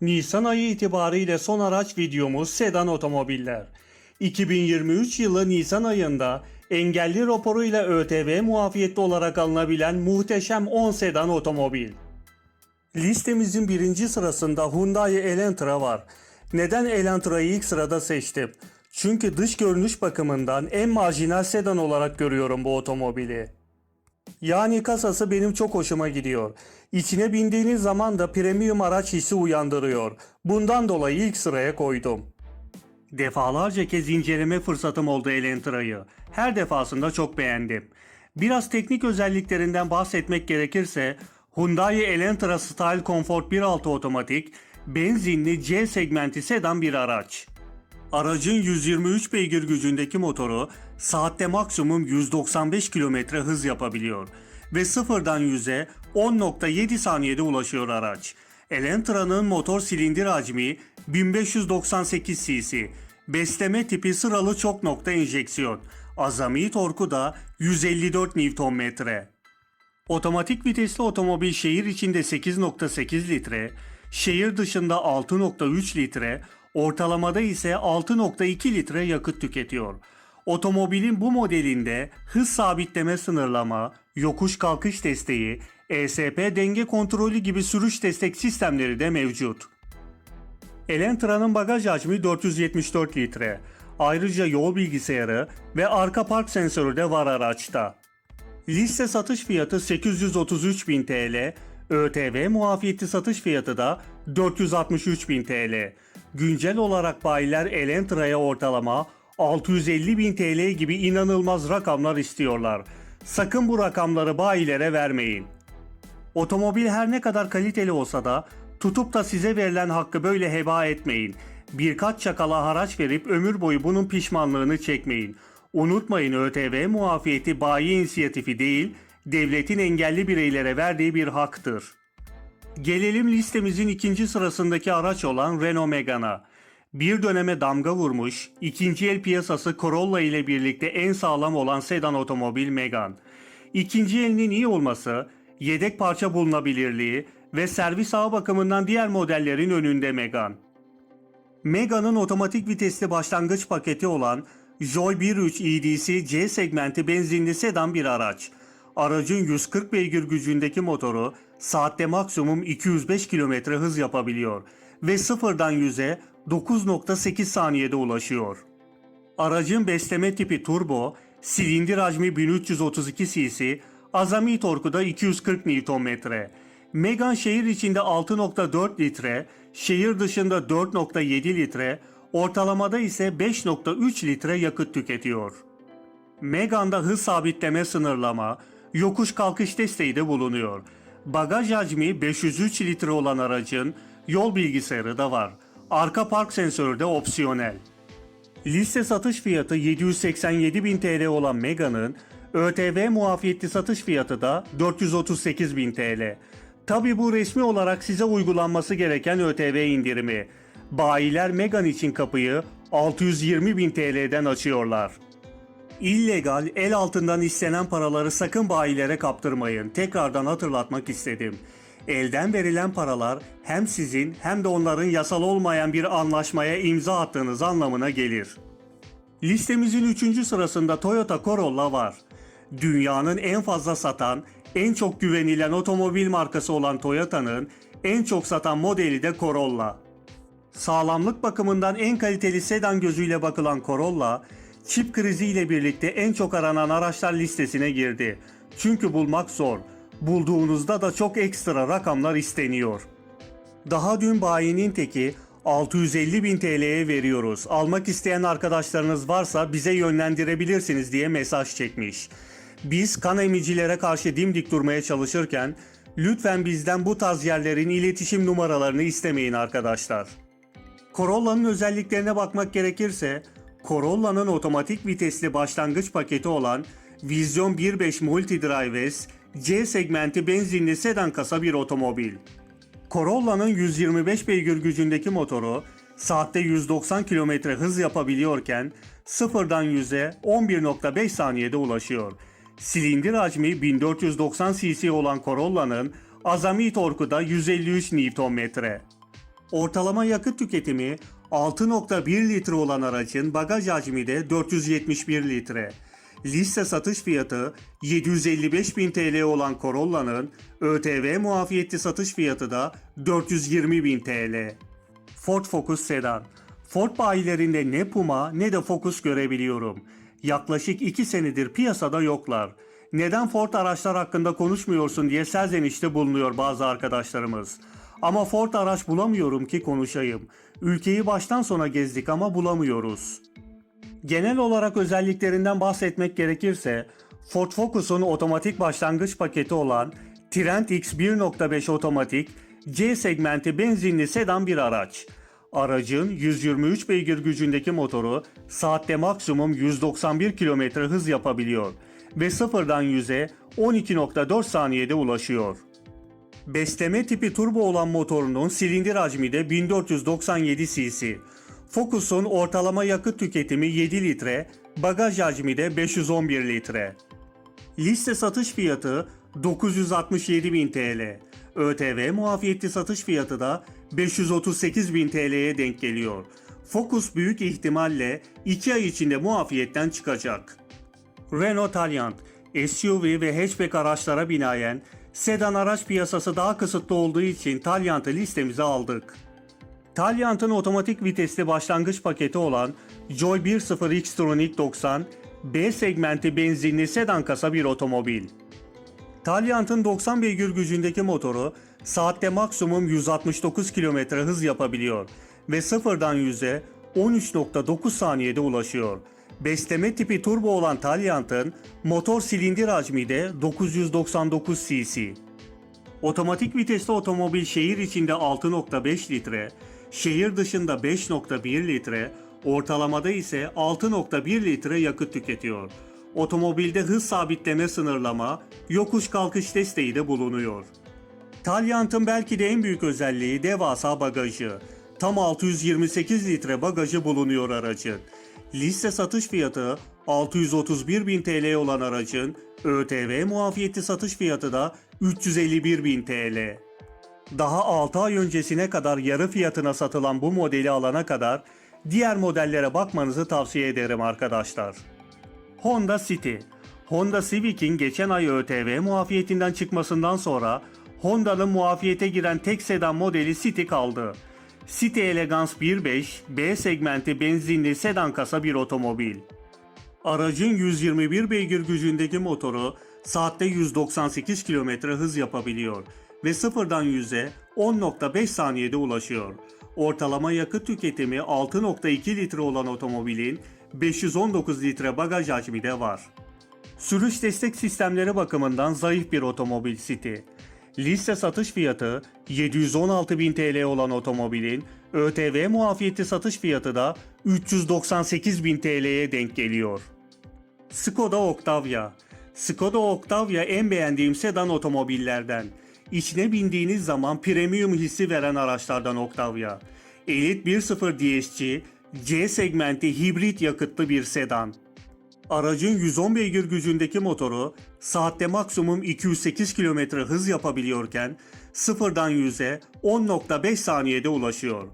Nisan ayı itibariyle son araç videomuz sedan otomobiller. 2023 yılı Nisan ayında engelli raporuyla ÖTV muafiyetli olarak alınabilen muhteşem 10 sedan otomobil. Listemizin birinci sırasında Hyundai Elantra var. Neden Elantra'yı ilk sırada seçtim? Çünkü dış görünüş bakımından en marjinal sedan olarak görüyorum bu otomobili. Yani kasası benim çok hoşuma gidiyor. İçine bindiğiniz zaman da premium araç hissi uyandırıyor. Bundan dolayı ilk sıraya koydum. Defalarca kez inceleme fırsatım oldu Elantra'yı. Her defasında çok beğendim. Biraz teknik özelliklerinden bahsetmek gerekirse Hyundai Elantra Style Comfort 1.6 otomatik, benzinli C segmenti sedan bir araç. Aracın 123 beygir gücündeki motoru saatte maksimum 195 km hız yapabiliyor ve sıfırdan 100'e 10.7 saniyede ulaşıyor araç. Elantra'nın motor silindir hacmi 1598 cc, besleme tipi sıralı çok nokta enjeksiyon, azami torku da 154 Nm. Otomatik vitesli otomobil şehir içinde 8.8 litre, şehir dışında 6.3 litre, ortalamada ise 6.2 litre yakıt tüketiyor. Otomobilin bu modelinde hız sabitleme sınırlama, yokuş kalkış desteği, ESP denge kontrolü gibi sürüş destek sistemleri de mevcut. Elantra'nın bagaj hacmi 474 litre. Ayrıca yol bilgisayarı ve arka park sensörü de var araçta. Liste satış fiyatı 833 bin TL, ÖTV muafiyeti satış fiyatı da 463 bin TL. Güncel olarak bayiler Elantra'ya ortalama 650 bin TL gibi inanılmaz rakamlar istiyorlar. Sakın bu rakamları bayilere vermeyin. Otomobil her ne kadar kaliteli olsa da tutup da size verilen hakkı böyle heba etmeyin. Birkaç çakala haraç verip ömür boyu bunun pişmanlığını çekmeyin. Unutmayın ÖTV muafiyeti bayi inisiyatifi değil, devletin engelli bireylere verdiği bir haktır. Gelelim listemizin ikinci sırasındaki araç olan Renault Megane'a. Bir döneme damga vurmuş, ikinci el piyasası Corolla ile birlikte en sağlam olan sedan otomobil Megane. İkinci elinin iyi olması, yedek parça bulunabilirliği ve servis ağı bakımından diğer modellerin önünde Megane. Mega'nın otomatik vitesli başlangıç paketi olan Joy 1.3 EDC C segmenti benzinli sedan bir araç. Aracın 140 beygir gücündeki motoru saatte maksimum 205 km hız yapabiliyor ve sıfırdan 100'e 9.8 saniyede ulaşıyor. Aracın besleme tipi turbo, silindir hacmi 1332 cc, azami torku da 240 Nm. Megane şehir içinde 6.4 litre, şehir dışında 4.7 litre, ortalamada ise 5.3 litre yakıt tüketiyor. Megane'da hız sabitleme sınırlama, yokuş kalkış desteği de bulunuyor. Bagaj hacmi 503 litre olan aracın yol bilgisayarı da var. Arka park sensörü de opsiyonel. Liste satış fiyatı 787 bin TL olan Mega'nın ÖTV muafiyetli satış fiyatı da 438 bin TL. Tabi bu resmi olarak size uygulanması gereken ÖTV indirimi. Bayiler Megane için kapıyı 620 bin TL'den açıyorlar. İllegal el altından istenen paraları sakın bayilere kaptırmayın. Tekrardan hatırlatmak istedim. Elden verilen paralar hem sizin hem de onların yasal olmayan bir anlaşmaya imza attığınız anlamına gelir. Listemizin 3. sırasında Toyota Corolla var. Dünyanın en fazla satan, en çok güvenilen otomobil markası olan Toyota'nın en çok satan modeli de Corolla. Sağlamlık bakımından en kaliteli sedan gözüyle bakılan Corolla, çip kriziyle birlikte en çok aranan araçlar listesine girdi. Çünkü bulmak zor. Bulduğunuzda da çok ekstra rakamlar isteniyor. Daha dün bayinin teki 650 bin TL'ye veriyoruz. Almak isteyen arkadaşlarınız varsa bize yönlendirebilirsiniz diye mesaj çekmiş. Biz kan emicilere karşı dimdik durmaya çalışırken lütfen bizden bu tarz yerlerin iletişim numaralarını istemeyin arkadaşlar. Corolla'nın özelliklerine bakmak gerekirse, Corolla'nın otomatik vitesli başlangıç paketi olan Vision 1.5 Multidrive S, C segmenti benzinli sedan kasa bir otomobil. Corolla'nın 125 beygir gücündeki motoru saatte 190 km hız yapabiliyorken sıfırdan 100'e 11.5 saniyede ulaşıyor. Silindir hacmi 1490 cc olan Corolla'nın azami torku da 153 Nm. Ortalama yakıt tüketimi 6.1 litre olan aracın bagaj hacmi de 471 litre. Liste satış fiyatı 755 bin TL olan Corolla'nın ÖTV muafiyetli satış fiyatı da 420 bin TL. Ford Focus sedan. Ford bayilerinde ne Puma ne de Focus görebiliyorum. Yaklaşık 2 senedir piyasada yoklar. Neden Ford araçlar hakkında konuşmuyorsun diye serzenişte bulunuyor bazı arkadaşlarımız. Ama Ford araç bulamıyorum ki konuşayım. Ülkeyi baştan sona gezdik ama bulamıyoruz. Genel olarak özelliklerinden bahsetmek gerekirse Ford Focus'un otomatik başlangıç paketi olan Trent X 1.5 otomatik C segmenti benzinli sedan bir araç. Aracın 123 beygir gücündeki motoru saatte maksimum 191 km hız yapabiliyor ve sıfırdan 100'e 12.4 saniyede ulaşıyor. Besleme tipi turbo olan motorunun silindir hacmi de 1497 cc. Focus'un ortalama yakıt tüketimi 7 litre, bagaj hacmi de 511 litre. Liste satış fiyatı 967.000 TL. ÖTV muafiyetli satış fiyatı da 538.000 TL'ye denk geliyor. Focus büyük ihtimalle 2 ay içinde muafiyetten çıkacak. Renault Taliant, SUV ve hatchback araçlara binaen sedan araç piyasası daha kısıtlı olduğu için Taliant'ı listemize aldık. Taliant'ın otomatik vitesli başlangıç paketi olan Joy 1.0 Xtronic 90, B segmenti benzinli sedan kasa bir otomobil. Taliant'ın 90 beygir gücündeki motoru saatte maksimum 169 km hız yapabiliyor ve sıfırdan 100'e 13.9 saniyede ulaşıyor. Besleme tipi turbo olan Taliant'ın motor silindir hacmi de 999 cc. Otomatik vitesli otomobil şehir içinde 6.5 litre, şehir dışında 5.1 litre, ortalamada ise 6.1 litre yakıt tüketiyor. Otomobilde hız sabitleme sınırlama, yokuş kalkış desteği de bulunuyor. Taliant'ın belki de en büyük özelliği devasa bagajı. Tam 628 litre bagajı bulunuyor aracın. Liste satış fiyatı 631 bin TL olan aracın ÖTV muafiyetli satış fiyatı da 351 bin TL. Daha 6 ay öncesine kadar yarı fiyatına satılan bu modeli alana kadar diğer modellere bakmanızı tavsiye ederim arkadaşlar. Honda City Honda Civic'in geçen ay ÖTV muafiyetinden çıkmasından sonra Honda'nın muafiyete giren tek sedan modeli City kaldı. City Elegance 1.5 B segmenti benzinli sedan kasa bir otomobil. Aracın 121 beygir gücündeki motoru saatte 198 km hız yapabiliyor ve sıfırdan 100'e 10.5 saniyede ulaşıyor. Ortalama yakıt tüketimi 6.2 litre olan otomobilin 519 litre bagaj hacmi de var. Sürüş destek sistemleri bakımından zayıf bir otomobil City. Liste satış fiyatı 716.000 TL olan otomobilin ÖTV muafiyeti satış fiyatı da 398.000 TL'ye denk geliyor. Skoda Octavia Skoda Octavia en beğendiğim sedan otomobillerden. İçine bindiğiniz zaman premium hissi veren araçlardan Octavia. Elite 1.0 DSG, C segmenti hibrit yakıtlı bir sedan. Aracın 110 beygir gücündeki motoru saatte maksimum 208 km hız yapabiliyorken sıfırdan 100'e 10.5 saniyede ulaşıyor.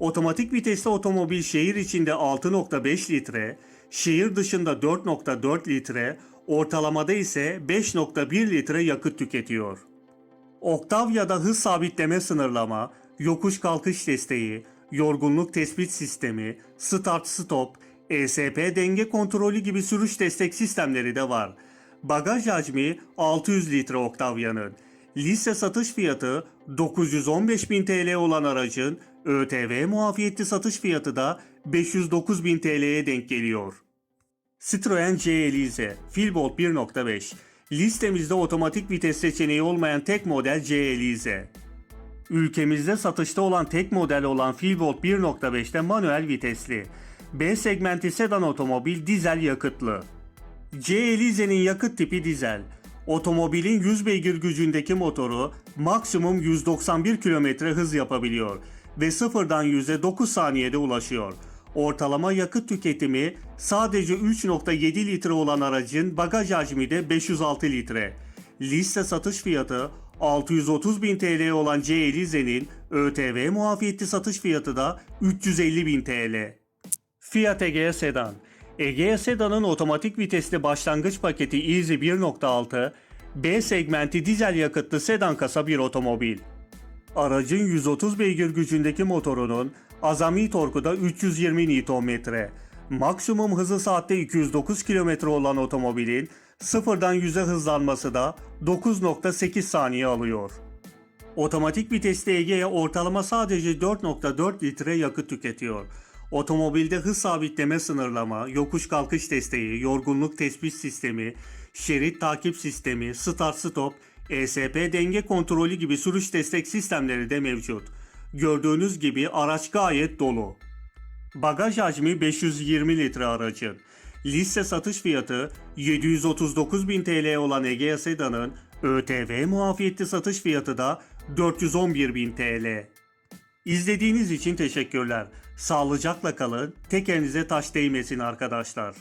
Otomatik vitesli otomobil şehir içinde 6.5 litre, şehir dışında 4.4 litre, ortalamada ise 5.1 litre yakıt tüketiyor. Octavia'da hız sabitleme sınırlama, yokuş kalkış desteği, yorgunluk tespit sistemi, start stop, ESP denge kontrolü gibi sürüş destek sistemleri de var. Bagaj hacmi 600 litre Octavia'nın. Liste satış fiyatı 915.000 TL olan aracın ÖTV muafiyetli satış fiyatı da 509.000 TL'ye denk geliyor. Citroen C Elize, Filbolt 1.5. Listemizde otomatik vites seçeneği olmayan tek model C Elize. Ülkemizde satışta olan tek model olan Filbolt 1.5'te manuel vitesli. B segmenti sedan otomobil dizel yakıtlı. C Elize'nin yakıt tipi dizel. Otomobilin 100 beygir gücündeki motoru maksimum 191 km hız yapabiliyor ve sıfırdan 100'e 9 saniyede ulaşıyor. Ortalama yakıt tüketimi sadece 3.7 litre olan aracın bagaj hacmi de 506 litre. Liste satış fiyatı 630.000 TL olan C Elize'nin ÖTV muafiyetli satış fiyatı da 350.000 TL. Fiat Egea Sedan Egea Sedan'ın otomatik vitesli başlangıç paketi Easy 1.6 B segmenti dizel yakıtlı sedan kasa bir otomobil. Aracın 130 beygir gücündeki motorunun azami torku da 320 Nm. Maksimum hızı saatte 209 km olan otomobilin sıfırdan 100'e hızlanması da 9.8 saniye alıyor. Otomatik vitesli Egea ortalama sadece 4.4 litre yakıt tüketiyor. Otomobilde hız sabitleme sınırlama, yokuş kalkış desteği, yorgunluk tespit sistemi, şerit takip sistemi, start stop, ESP denge kontrolü gibi sürüş destek sistemleri de mevcut. Gördüğünüz gibi araç gayet dolu. Bagaj hacmi 520 litre aracın. Liste satış fiyatı 739.000 TL olan Egea Sedan'ın ÖTV muafiyetli satış fiyatı da 411.000 TL. İzlediğiniz için teşekkürler. Sağlıcakla kalın, tekerinize taş değmesin arkadaşlar.